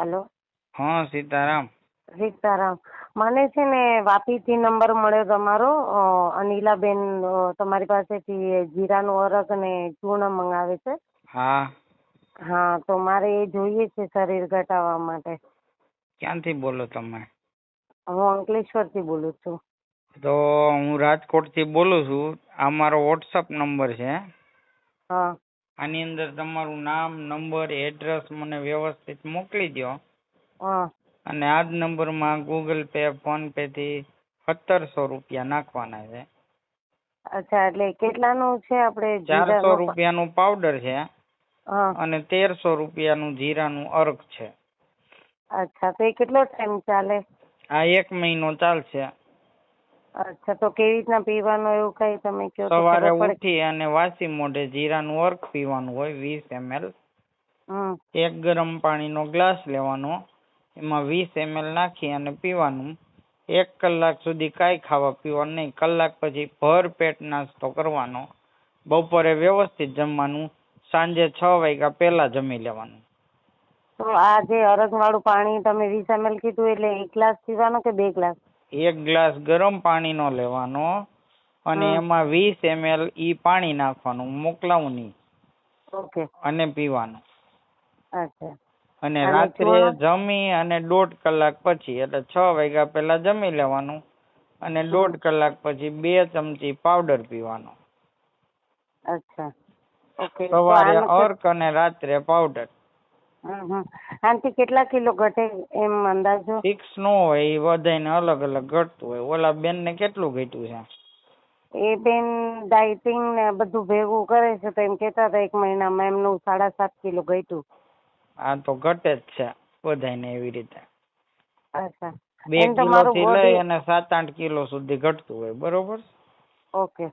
હાલો? હા સીતારામ. સીતારામ. મને છે ને વાપીથી નંબર મળ્યો તમારો. અનિલાબેન તમારી પાસેથી જીરાનું અરગ અને ચૂર્ણ મંગાવે છે. હા. હા તો મારે એ જોઈએ છે શરીર ઘટાડવા માટે. ક્યાંથી બોલો તમે? હું અંકલેશ્વરથી બોલું છું. તો હું રાજકોટથી બોલું છું. આ મારો વોટ્સઅપ નંબર છે. હા. આની અંદર તમારું નામ નંબર એડ્રેસ મને વ્યવસ્થિત મોકલી દો અને આ જ નંબરમાં ગૂગલ પે ફોન પે થી સત્તરસો રૂપિયા નાખવાના છે. અચ્છા એટલે કેટલાનું છે આપણે ચારસો? રૂપિયાનું પાવડર છે અને તેરસો રૂપિયાનું જીરાનું અર્ક છે. અચ્છા તો એ કેટલો ટાઈમ ચાલે? આ એક મહિનો ચાલશે. અચ્છા તો કેવી રીતના પીવાનું એવું કઈ તમે કહો તો સવારે ખબર પડે. ઉઠી અને વાસી મોઢે જીરાનું અર્ક પીવાનું હોય વીસ ml હમ. એક ગરમ પાણીનો ગ્લાસ લેવાનો એમાં વીસ ml નાખી અને પીવાનું. એક કલાક સુધી કાંઈ ખાવા પીવાનું નહીં કલાક પછી ભર પેટ નાસ્તો કરવાનો. બપોરે વ્યવસ્થિત જમવાનું સાંજે છ વાગ્યા પહેલા જમી લેવાનું. તો આ જે અરગ વાળું પાણી તમે વીસ એમએલ કીધું એટલે એક ગ્લાસ પીવાનો કે બે ગ્લાસ? એક ગ્લાસ ગરમ પાણીનો લેવાનો અને એમાં વીસ ml ઈ પાણી નાખવાનું મોકલાવું નહીં. ઓકે. અને પીવાનું. અચ્છા. અને રાત્રે જમી અને દોઢ કલાક પછી એટલે છ વાગ્યા પહેલા જમી લેવાનું અને દોઢ કલાક પછી બે ચમચી પાવડર પીવાનો. અચ્છા. ઓકે. સવારે અર્ક અને રાત્રે પાવડર. આનાથી કેટલા કિલો ઘટે એમ અંદાજો? ફિક્સ નો હોય એ બધાયને અલગ અલગ ઘટતું હોય. ઓલા બેન ને કેટલું ઘટ્યું છે? એ બેન ડાયટિંગ ને બધું ભેગું કરે છે તો એમ કહેતા હતા એક મહિનામાં એમનું સાડા સાત કિલો ઘટ્યું. આ તો ઘટે જ છે બધાયને એવી રીતે. અચ્છા. બે કિલો થી લઈ અને સાત આઠ કિલો સુધી ઘટતું હોય બરોબર? ઓકે.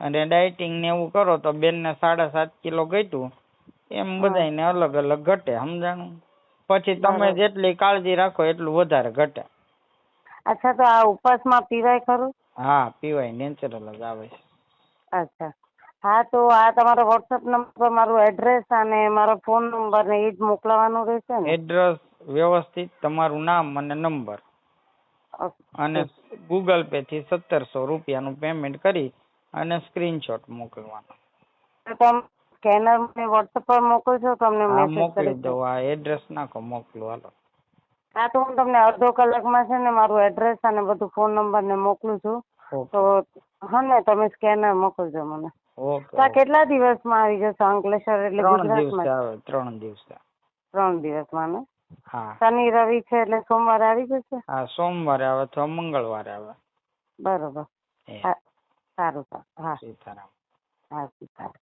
અને ડાયટિંગ ને એવું કરો તો બેન ને સાડા સાત કિલો ઘટ્યું. એમ બધા બધાયને અલગ અલગ ઘટે સમજાણું? પછી તમે બરાબર. જેટલી કાળજી રાખો એટલું વધારે ઘટે. અચ્છા તો આ ઉપવાસમાં પીવાય ખરું? હા પીવાય નેચરલ જ આવે છે. અચ્છા. હા તો આ તમારો વોટ્સઅપ નંબર પર મારું એડ્રેસ અને મારો ફોન નંબર ને એ જ મોકલાવાનું રહેશે ને? એડ્રેસ વ્યવસ્થિત તમારું નામ અને નંબર. ઓકે. અને ગૂગલ પે થી સત્તરસો રૂપિયાનું પેમેન્ટ કરી અને સ્ક્રીનશોટ મોકલવાનો. તો તમે સ્કેનર મને વોટ્સઅપ પર મોકલશો તમને હા મેસેજ મોકલી કરી દો આ એડ્રેસ નાખો મોકલો હાલો. હા તો હું તમને અડધો કલાકમાં છે ને મારું એડ્રેસ અને બધું ફોન નંબર ને મોકલું છું. ઓકે. તો હા ને તમે સ્કેનર મોકલજો મને. ઓકે તો આ કેટલા દિવસમાં આવી જશે અંકલેશ્વર એટલે ત્રણ દિવસે ગુજરાતમાં આવે ત્રણ દિવસે. ત્રણ દિવસમાં ને? હા. શનિ રવિ છે એટલે સોમવારે આવી જશે? હા સોમવારે આવે અથવા મંગળવારે આવે. બરોબર. એ. હા સારું સારું. હા. સીતારામ. હા સીતારામ.